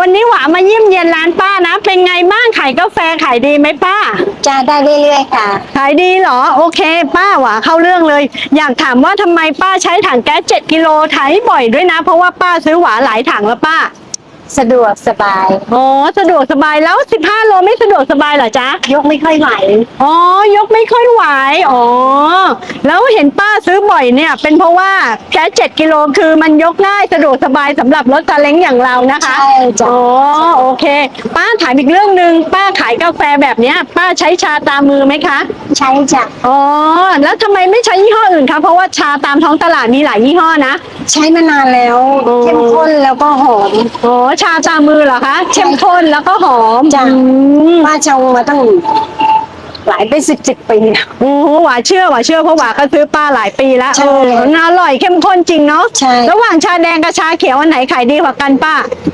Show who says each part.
Speaker 1: วันนี้หวามาเยี่ยมเยียนร้านป้านะ เป็นไงบ้างขายกาแฟขายดีไหมป้า
Speaker 2: จะได้เรื่อยๆค่ะ
Speaker 1: ขายดีเหรอ โอเค ป้าหวาเข้าเรื่องเลย อยากถามว่าทำไมป้าใช้ถังแก๊ส7กิโลใช้บ่อยด้วยนะ เพราะว่าป้าซื้อหวาหลายถังแล้วป้า
Speaker 2: สะดวกสบาย
Speaker 1: อ๋อสะดวกสบายแล้ว 15 โลไม่สะดวกสบายเหรอจ๊ะ
Speaker 2: ยกไม่ค่อยไหว
Speaker 1: อ๋อยกไม่ค่อยไหวอ๋อแล้วเห็นป้าซื้อบ่อยเนี่ย เป็นเพราะว่าแก๊ส7กิโลคือมันยกง่ายสะดวกสบายสำหรับรถซาเล้งอย่างเรานะคะ
Speaker 2: ใช่จ้ะ
Speaker 1: อ๋อโอเค ป้าถามอีกเรื่องหนึ่งป้าขายกาแฟแบบเนี้ย ป้าใช้ชาตามมือไหมคะ
Speaker 2: ใช้จ้ะ
Speaker 1: อ๋อแล้วทำไมไม่ใช้ยี่ห้ออื่นคะเพราะว่าชาตามท้องตลาดมีหลายยี่ห้อนะ
Speaker 2: ใช้มานานแล้ว
Speaker 1: โอ้
Speaker 2: เข้มข้น แล้วก็หอม
Speaker 1: อ๋อชาตามมือเหรอคะเข้มข้นแล้วก็หอม
Speaker 2: จ้ะ
Speaker 1: อืม
Speaker 2: ป้าชงมาตั้งหลายเป็นสิบสิบปีนะ
Speaker 1: โอ้โหหวาเชื่อหวาเชื่อเพราะหวาก็ซื้อป้าหลายปีแล้ว
Speaker 2: ใช่
Speaker 1: เอออร่อยเข้มข้นจริงเนาะ
Speaker 2: ใช่
Speaker 1: ระหว่างชาแดงกับชาเขียวอันไหนขายดีกว่ากันป้า